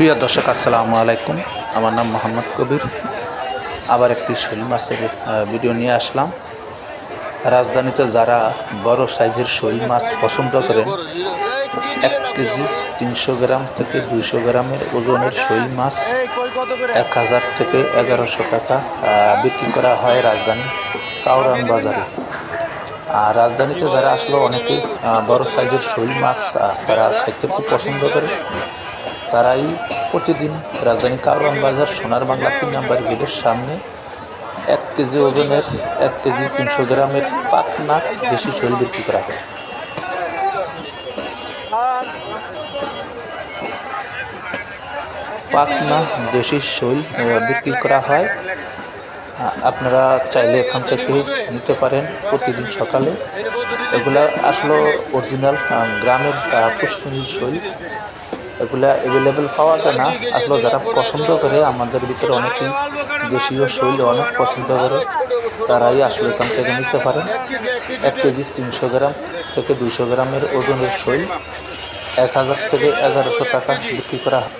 প্রিয় দর্শক, আসসালামু আলাইকুম। আমার নাম মোহাম্মদ কবির। আবার একটি শোল মাছের ভিডিও নিয়ে আসলাম। রাজধানীতে যারা বড় সাইজের শৈল মাছ পছন্দ করেন, এক কেজি তিনশো গ্রাম থেকে দুইশো গ্রামের ওজনের শৈল মাছ এক হাজার থেকে এগারোশো টাকা বিক্রি করা হয় রাজধানী কাউরান বাজারে। আর রাজধানীতে যারা আসলে অনেকেই বড় সাইজের শৈল মাছ তারা খাইতে খুব পছন্দ করে। তারাই প্রতিদিন রাজধানী কারওয়ান বাজার সোনার বাংলা তিন নাম্বার গেটের সামনে এক কেজি ওজনের, এক কেজি তিনশো গ্রামের পাতনা দেশি শৈল বিক্রি করা হয়। পাতনা দেশি শৈল বিক্রি করা হয়। আপনারা চাইলে এখান থেকে নিতে পারেন প্রতিদিন সকালে। এগুলা আসলে অরিজিনাল গ্রামের পুষ্করিণীর শৈল এগুলা অ্যাভেলেবেল পাওয়া যায় না। আসলে যারা পছন্দ করে আমাদের ভিতরে অনেকেই দেশীয় শৈলী অনেক পছন্দ করে, তারাই আসলে এখান থেকে নিতে পারেন। এক কেজি তিনশো গ্রাম থেকে দুইশো গ্রামের ওজনের শৈল, এক হাজার থেকে এগারোশো টাকা বিক্রি করা হয়।